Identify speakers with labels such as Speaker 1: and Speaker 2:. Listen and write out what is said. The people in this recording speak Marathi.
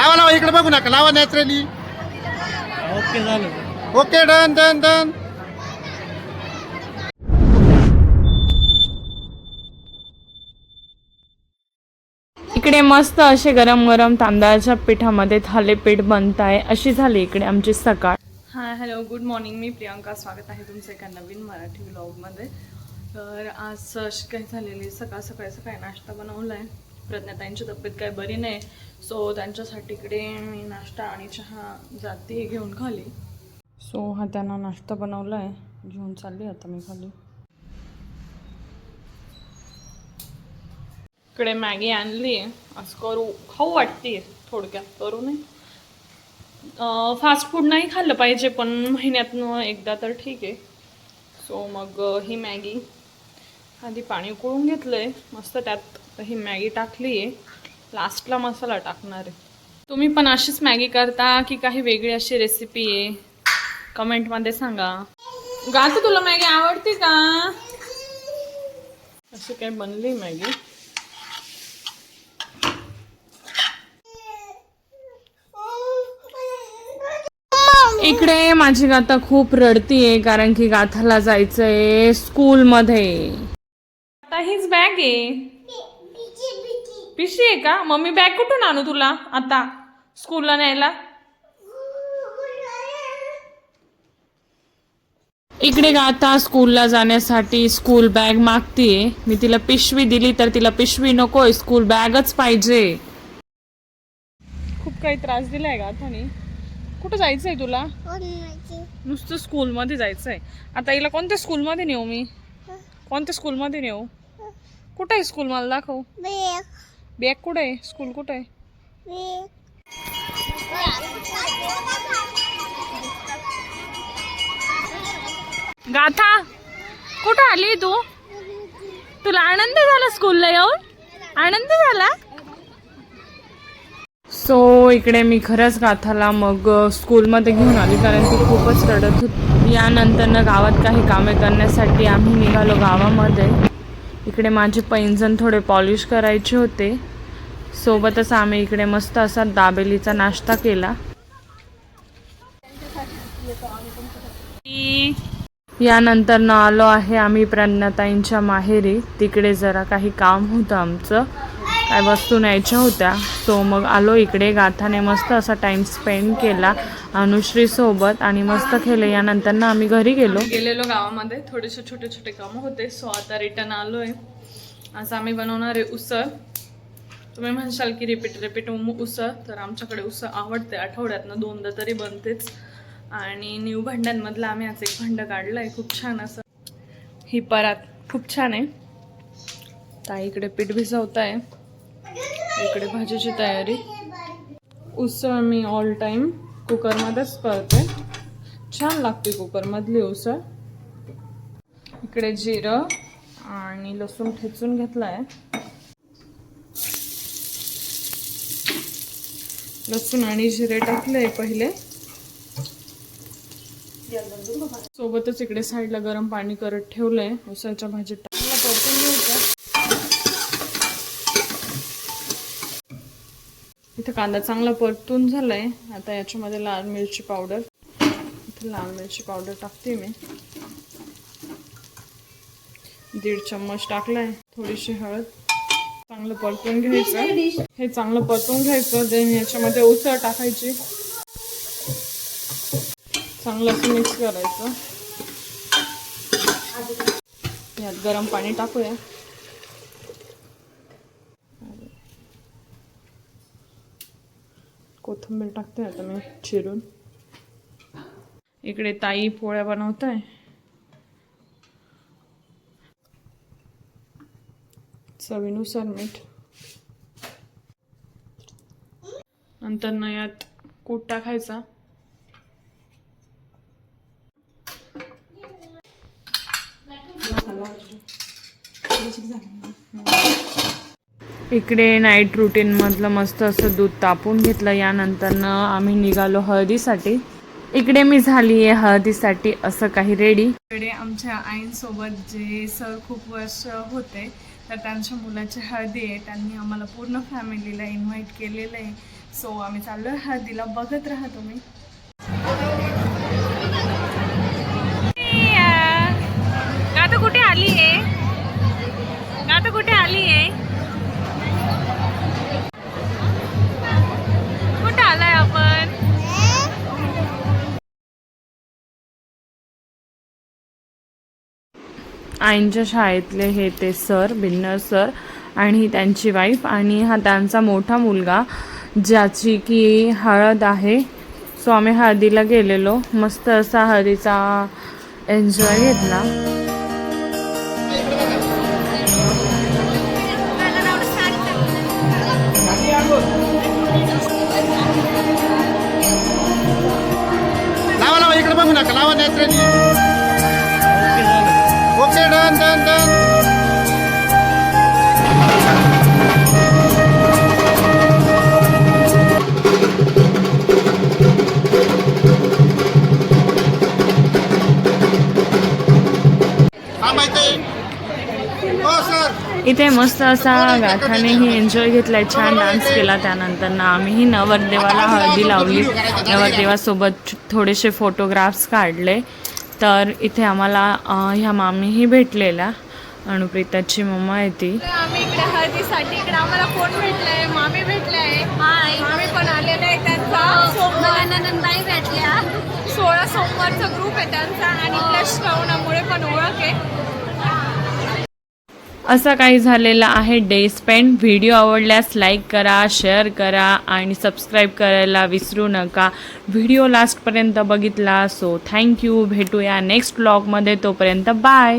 Speaker 1: लावा लावा इकडे बघू नका लावा नॅचरली.
Speaker 2: ओके झालं.
Speaker 1: Okay done done done.
Speaker 3: इकडे मस्त असे गरम गरम तांदळाच्या पिठामध्ये थालीपीठ बनत आहे अशी झाली इकडे आमची सकाळ. Hi hello good morning. मी प्रियांका स्वागत आहे तुमचं एका नवीन मराठी व्लॉगमध्ये तर आज अशी काय झालेली सकाळ सकाळी सकाळी नाश्ता बनवला आहे प्रज्ञाताईंची तब्येत काय बरी नाही सो त्यांच्यासाठी इकडे मी नाश्ता आणि चहा जाते घेऊन खाली. सो हा त्यांना नाश्ता बनवला आहे घेऊन चालली आता मी खाली. इकडे मॅगी आणली आहे आज करू खाऊ वाटते थोडक्यात करू नये फास्ट फूड नाही खाल्लं पाहिजे पण महिन्यातनं एकदा तर ठीक आहे. सो मग ही मॅगी आधी पाणी उकळून घेतलं आहे मस्त त्यात ही मॅगी टाकली आहे लास्टला मसाला टाकणार आहे. तुम्ही पण अशीच मॅगी करता की काही वेगळी अशी रेसिपी आहे? कमेंटमध्ये सांगा. गात तुला मॅगी आवडते का? अशी काय बनली मॅगी? इकडे माझी गाथा खूप रडतीये कारण की गाथाला जायचंय स्कूलमध्ये हीच बॅग आहे. पिशी आहे का? मम्मी बॅग कुठून आणू तुला? आता स्कूलला न्यायला? इकडे आता स्कूलला जाण्यासाठी स्कूल बॅग मागतीये. मी तिला पिशवी दिली तर तिला पिशवी नकोय. स्कूल बॅगच पाहिजे. खूप काही त्रास दिलाय गाथाने कुठं जायचंय तुला? नुसतं स्कूलमध्ये जायचंय. आता हिला कोणत्या स्कूलमध्ये नेऊ मी? कोणत्या स्कूलमध्ये नेऊ? कुठं आहे स्कूल मला दाखव. बॅग कुठं आहे? स्कूल कुठं आहे? गाथा कुठं आली तू? तुला आनंद झाला स्कूलला येऊन? आनंद झाला? सो इकडे मी खरंच गाथाला मग स्कूलमध्ये घेऊन आली कारण ती खूपच रडत होती. यानंतरनं गावात काही कामे करण्यासाठी आम्ही निघालो गावामध्ये. इकडे माझे पैंजण थोडे पॉलिश करायचे होते. सोबतच आम्ही इकडे मस्त असा दाबेलीचा नाश्ता केला. यानंतर न आलो आहे आम्ही प्रज्ञाताईंच्या माहेरी. तिकडे जरा काही काम होतं आमचं. काय वस्तू न्यायच्या होत्या. सो मग आलो इकडे गाथाने मस्त असा टाइम स्पेंड केला अनुश्रीसोबत आणि मस्त खेले यानंतर ना आम्ही घरी गेलो. गेलेलो गावामध्ये. थोडेसे छोटे छोटे कामं होते. सो आता रिटर्न आलोय. आज आम्ही बनवणार आहे उसळ. तुम्ही म्हणशाल की रिपीट रिपीट उसळ. तर आमच्याकडे उसळ आवडते. आठवड्यातनं दोनदा तरी बनतेच. आणि न्यू भांड्यांमधलं आम्ही आज एक भांडं काढलं आहे खूप छान असं. ही परात खूप छान आहे. ताई इकडे पीठ भिजवत आहे इकडे भाजीची तयारी. उसळ मी ऑल टाईम कुकरमध्येच करते. छान लागते कुकरमधली उसळ. इकडे जिरं आणि लसूण ठेचून घेतला आहे लसूण आणि जिरे टाकले पहिले. सोबतच इकडे साईडला गरम पाणी करत ठेवलंय. उसळच्या भाजीत टाकलं परतून घ्यायचं इथे कांदा चांगला परतून झालाय. आता याच्यामध्ये लाल मिरची पावडर. इथे लाल मिरची पावडर टाकते मी. दीड चम्मच टाकलाय. थोडीशी हळद. चांगलं परतून घ्यायचं. हे चांगलं परतून घ्यायचं. देन याच्यामध्ये उसळ टाकायची. चांगलं असं मिक्स करायचं. यात गरम पाणी टाकूया. कोथिंबीर टाकते आता मी चिरून. इकडे ताई पोळ्या बनवत आहे चवीनुसार मीठ. नंतर न यात कूट टाकायचा. इकडे नाईट रुटीन मधलं मस्त असं दूध तापून घेतलं. यानंतरनं आम्ही निघालो हळदीसाठी. इकडे मी झाली आहे हळदीसाठी असं काही रेडी इकडे आमच्या आईंसोबत जे सर खूप वर्ष होते तर त्यांच्या मुलाची हळदी आहे. त्यांनी आम्हाला पूर्ण फॅमिलीला इन्व्हाइट केलेलं आहे.
Speaker 4: सो आम्ही चाललोय हळदीला. बघत राहा तुम्ही. गाता कुठे आली आहे गाता कुठे आली आहे आईंच्या शाळेतले हे ते सर बिन्नर सर आणि त्यांची वाईफ आणि हा त्यांचा मोठा मुलगा ज्याची की हळद आहे. सो आम्ही हळदीला गेलेलो. मस्त असा हळदीचा एन्जॉय घेतला.
Speaker 1: लावा लावा इकडे बघू नका. लावा नाही. हो सर
Speaker 4: इथे मस्त असा गाथानेही एन्जॉय घेतलाय. छान डान्स केला त्यानंतर ना. आम्हीही नवरदेवाला हळदी लावली. नवरदेवासोबत थोडेसे फोटोग्राफ्स काढले. तर इथे आम्हाला ह्या मामीही भेटलेल्या अनुप्रीताची मम्मा आहे ती.
Speaker 5: आम्ही इकडे हळदीसाठी इकडे आम्हाला कोण भेटलंय? मामी भेटलाय. मामी पण आलेला आहे त्यांचा. मला नंदनबाई भेटल्या. सोळा सोमवारचा ग्रुप आहे त्यांचा आणि प्लस श्रवणामुळे पण ओळख आहे.
Speaker 4: असा काही झालेला आहे. Day spend. व्हिडिओ आवडल्यास लाईक करा शेअर करा आणि सबस्क्राईब करायला विसरू नका. व्हिडिओ लास्टपर्यंत बघितला सो थँक्यू भेटूया नेक्स्ट ब्लॉगमध्ये. तोपर्यंत बाय.